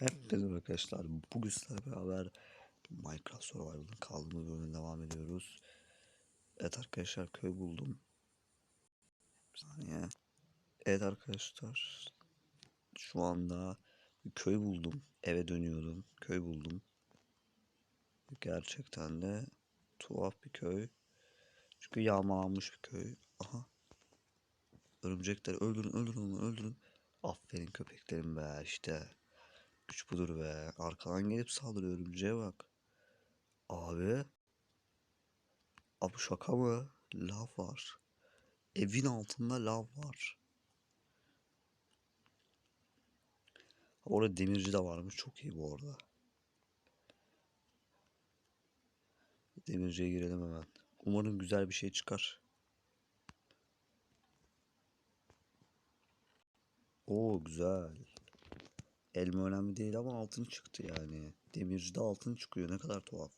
Hepinize arkadaşlar bugün sizlerle beraber Minecraft Survival'ın kaldığımız bölümüne devam ediyoruz. Evet arkadaşlar köy buldum. Bir saniye. Evet arkadaşlar şu anda bir köy buldum. Eve dönüyordum. Köy buldum. Gerçekten de tuhaf bir köy. Çünkü yağmalanmış bir köy. Aha. Örümcekler öldürün öldürün öldürün. Aferin köpeklerim be işte. Güç budur be. Arkadan gelip saldırıyor örümceğe bak. Abi. Abi şaka mı? Lav var. Evin altında lav var. Orada demirci de varmış. Çok iyi bu arada. Demirciye girelim hemen. Umarım güzel bir şey çıkar. Oo güzel. Elma önemli değil ama altın çıktı yani. Demircide altın çıkıyor. Ne kadar tuhaf.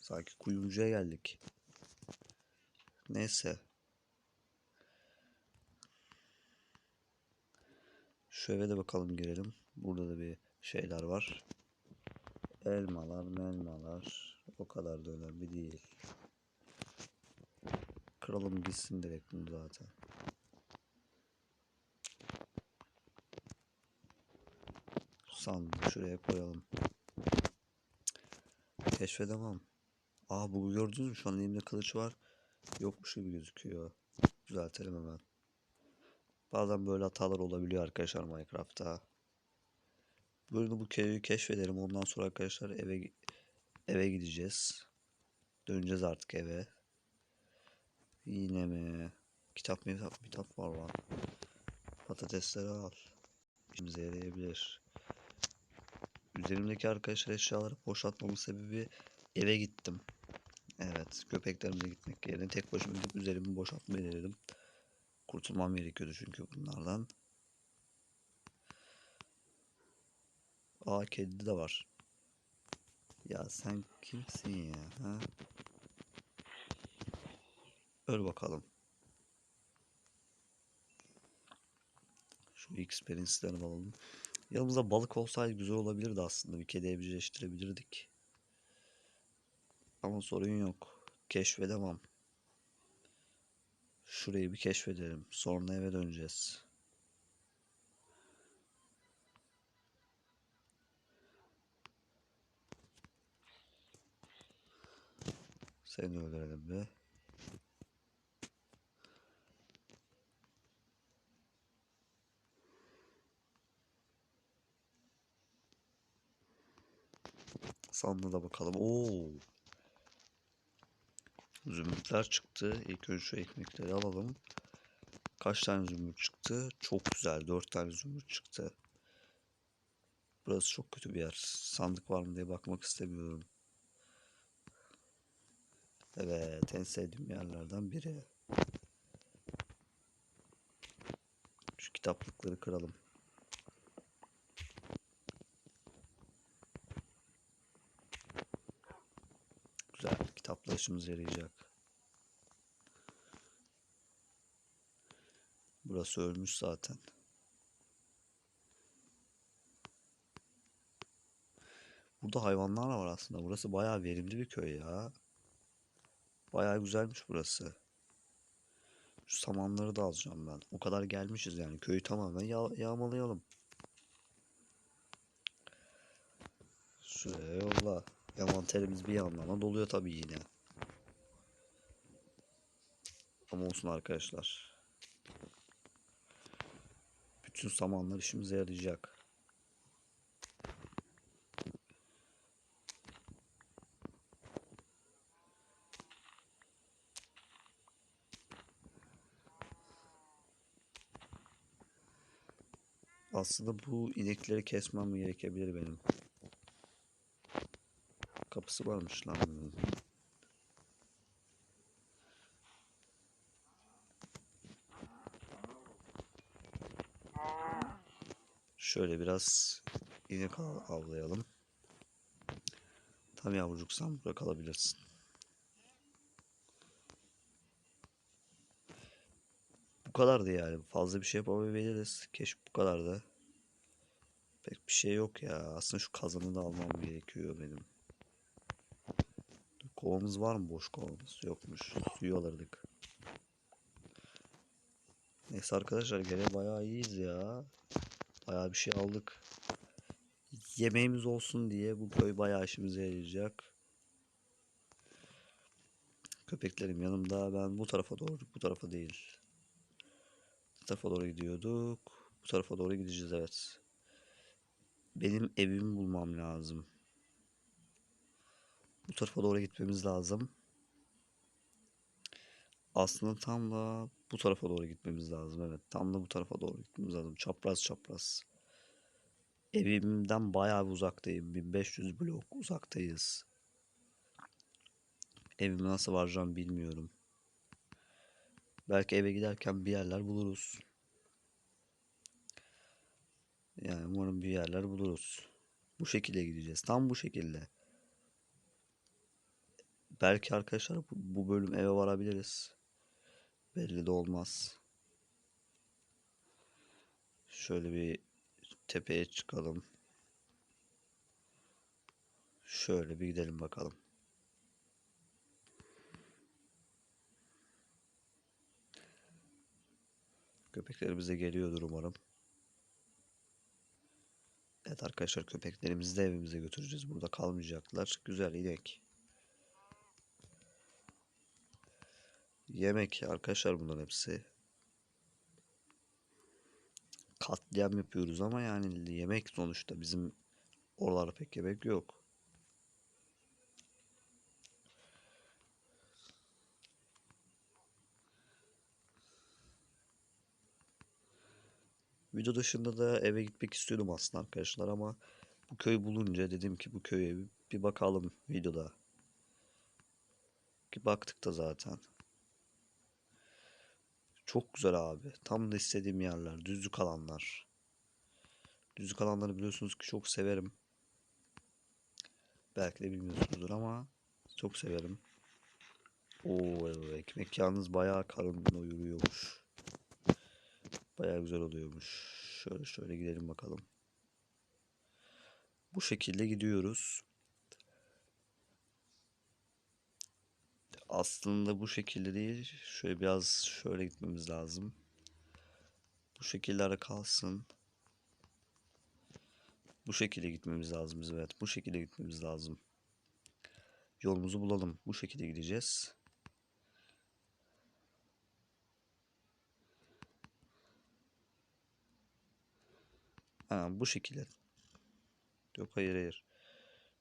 Sanki kuyumcuya geldik. Neyse. Şu eve de bakalım girelim. Burada da bir şeyler var. Elmalar, melmalar. O kadar da önemli değil. Kıralım gitsin direkt bunu zaten. Sandığı şuraya koyalım. Keşfedemem. Aa bu gördünüz mü? Şu an elimde kılıç var. Yokmuş gibi gözüküyor. Düzeltelim hemen. Bazen böyle hatalar olabiliyor arkadaşlar Minecraft'ta. Böyle bu köyü keşfedelim. Ondan sonra arkadaşlar eve eve gideceğiz. Döneceğiz artık eve. Yine mi? Kitap mı? Kitap var lan. Patatesleri al. İşimize yarayabilir. Üzerimdeki arkadaşlar eşyaları boşaltmamın sebebi eve gittim. Evet, köpeklerimle gitmek yerine tek başıma gidip üzerimi boşaltmayı denedim. Kurtulmam gerekiyordu çünkü bunlardan. Aa kedi de var. Ya sen kimsin ya? Ha? Öl bakalım. Şu experience'lerini alalım. Yanımızda balık olsaydı güzel olabilirdi aslında. Bir kedi evcilleştirebilirdik. Ama sorun yok. Keşfedemem. Şurayı bir keşfedelim. Sonra eve döneceğiz. Seni öldürelim be. Sandığa da bakalım. Oo. Zümrütler çıktı. İlk önce şu ekmekleri alalım. Kaç tane zümrüt çıktı? Çok güzel. Dört tane zümrüt çıktı. Burası çok kötü bir yer. Sandık var mı diye bakmak istemiyorum. Evet, en sevdiğim yerlerden biri. Şu kitaplıkları kıralım. Güzel, kitaplar işimize yarayacak. Burası ölmüş zaten. Burada hayvanlar var aslında. Burası bayağı verimli bir köy ya. Bayağı güzelmiş burası. Şu samanları da alacağım ben. O kadar gelmişiz yani. Köyü tamamen yağ yağmalayalım. Şuraya yolla. Envanterimiz bir yandan doluyor tabii yine. Ama olsun arkadaşlar. Bütün samanlar işimize yarayacak. Aslında bu inekleri kesmem gerekebilir benim. Kapısı varmış lan. Şöyle biraz inek av- avlayalım. Tam yavrucuksan burada kalabilirsin. Bu kadardı yani. Fazla bir şey yapabiliriz. Keşke bu kadardı. Pek bir şey yok ya. Aslında şu kazanı da almam gerekiyor benim. Kovamız var mı boş kovamız? Yokmuş. Suyu alırdık. Neyse arkadaşlar gene bayağı iyiyiz ya. Bayağı bir şey aldık. Yemeğimiz olsun diye bu köy bayağı işimize yarayacak. Köpeklerim yanımda. Ben bu tarafa doğru, bu tarafa değil. Bu tarafa doğru gidiyorduk. Bu tarafa doğru gideceğiz evet. Benim evimi bulmam lazım. Bu tarafa doğru gitmemiz lazım. Aslında tam da bu tarafa doğru gitmemiz lazım. Evet, tam da bu tarafa doğru gitmemiz lazım. Çapraz çapraz. Evimden bayağı bir uzaktayım. 1500 blok uzaktayız. Evime nasıl varacağım bilmiyorum. Belki eve giderken bir yerler buluruz. Yani umarım bir yerler buluruz. Bu şekilde gideceğiz. Tam bu şekilde. Belki arkadaşlar bu, bu bölüm eve varabiliriz. Belli de olmaz. Şöyle bir tepeye çıkalım. Şöyle bir gidelim bakalım. Köpeklerimiz de geliyordur umarım. Evet arkadaşlar köpeklerimizi de evimize götüreceğiz. Burada kalmayacaklar. Güzel inek. Yemek arkadaşlar bunların hepsi. Katliam yapıyoruz ama yani yemek sonuçta bizim oralarda pek yemek yok. Video dışında da eve gitmek istiyordum aslında arkadaşlar ama bu köyü bulunca dedim ki bu köye bir bakalım videoda. Ki baktık da zaten. Çok güzel abi. Tam da istediğim yerler. Düzlük alanlar. Düzlük alanları biliyorsunuz ki çok severim. Belki de bilmiyorsunuzdur ama çok severim. Oo ekmek yalnız bayağı karın doyuruyormuş. Bayağı güzel oluyormuş. Şöyle şöyle gidelim bakalım. Bu şekilde gidiyoruz. Aslında bu şekilde değil. Şöyle biraz şöyle gitmemiz lazım. Bu şekillere kalsın. Bu şekilde gitmemiz lazım bizim. Evet bu şekilde gitmemiz lazım. Yolumuzu bulalım. Bu şekilde gideceğiz. Ha, bu şekilde. Yok hayır hayır.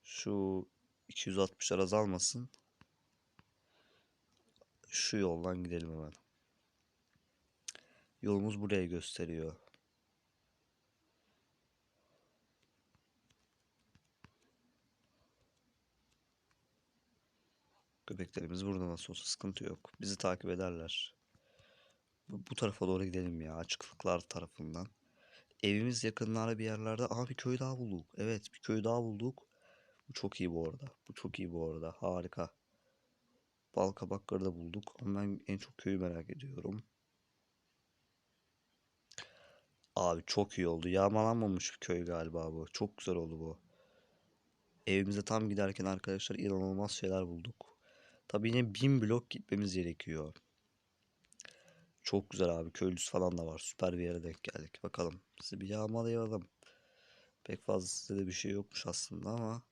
Şu 260'lar azalmasın. Şu yoldan gidelim hemen. Yolumuz buraya gösteriyor. Köpeklerimiz burada nasıl olsa sıkıntı yok. Bizi takip ederler. Bu, bu tarafa doğru gidelim ya. Açıklıklar tarafından. Evimiz yakınlarda bir yerlerde. Aha bir köy daha bulduk. Evet bir köy daha bulduk. Bu çok iyi bu arada. Bu çok iyi bu arada. Harika. Bal kabakları da bulduk. Ama ben en çok köyü merak ediyorum. Abi çok iyi oldu. Yağmalanmamış bir köy galiba bu. Çok güzel oldu bu. Evimize tam giderken arkadaşlar inanılmaz şeyler bulduk. Tabii yine bin blok gitmemiz gerekiyor. Çok güzel abi. Köylüsü falan da var. Süper bir yere denk geldik. Bakalım. Sizi bir yağmalayalım. Pek fazla size de bir şey yokmuş aslında ama.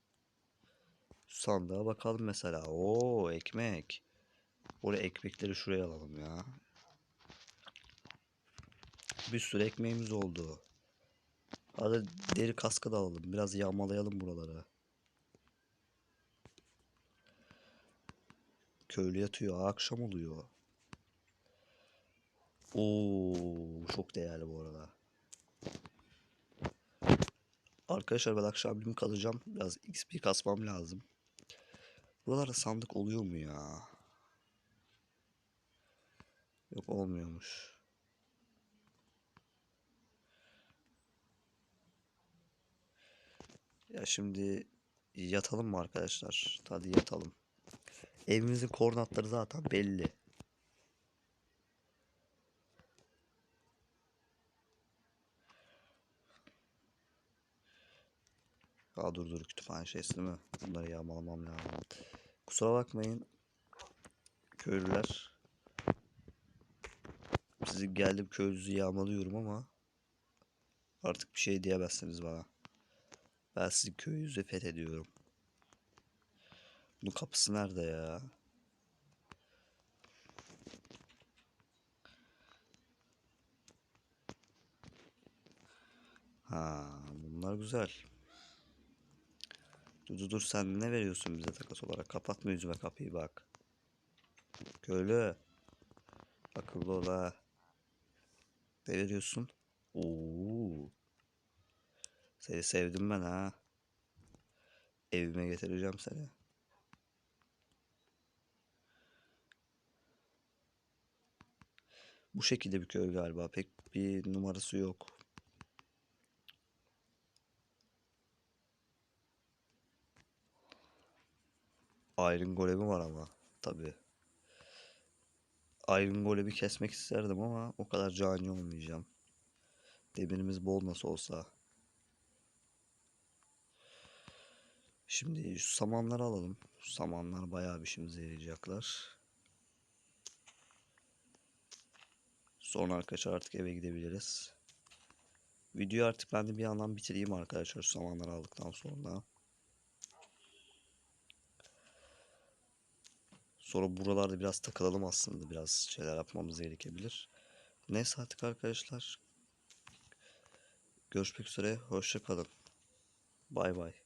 Sandığa bakalım mesela. Oo ekmek. Oraya ekmekleri şuraya alalım ya. Bir sürü ekmeğimiz oldu. Hadi deri kaskı da alalım. Biraz yağmalayalım buraları. Köylü yatıyor. Akşam oluyor. Oo, çok değerli bu arada. Arkadaşlar ben akşam kalacağım. Biraz XP kasmam lazım. Buralarda sandık oluyor mu ya? Yok olmuyormuş. Ya şimdi yatalım mı arkadaşlar? Hadi yatalım. Evimizin koordinatları zaten belli. Aa dur dur kütüphane şeysi değil mi? Bunları yağmalamam lazım. Kusura bakmayın. Köylüler. Sizi geldim köylünüzü yağmalıyorum ama artık bir şey diyemezsiniz bana. Ben sizin köyünüzü fethediyorum. Bunun kapısı nerede ya? Ha, bunlar güzel. Dur dur sen ne veriyorsun bize takas olarak? Kapatma yüzüme kapıyı bak. Köylü. Akıllı ol ha. Ne veriyorsun? Oo. Seni sevdim ben ha. Evime getireceğim seni. Bu şekilde bir köy galiba. Pek bir numarası yok. Iron Golem'i var ama tabii. Iron Golem'i kesmek isterdim ama o kadar cani olmayacağım. Demirimiz bol nasıl olsa. Şimdi şu samanları alalım. Şu samanlar bayağı bir işimize yarayacaklar. Sonra arkadaşlar artık eve gidebiliriz. Videoyu artık ben de bir yandan bitireyim arkadaşlar şu samanları aldıktan sonra. Sonra buralarda biraz takılalım aslında. Biraz şeyler yapmamız gerekebilir. Neyse artık arkadaşlar. Görüşmek üzere. Hoşça kalın. Bay bay.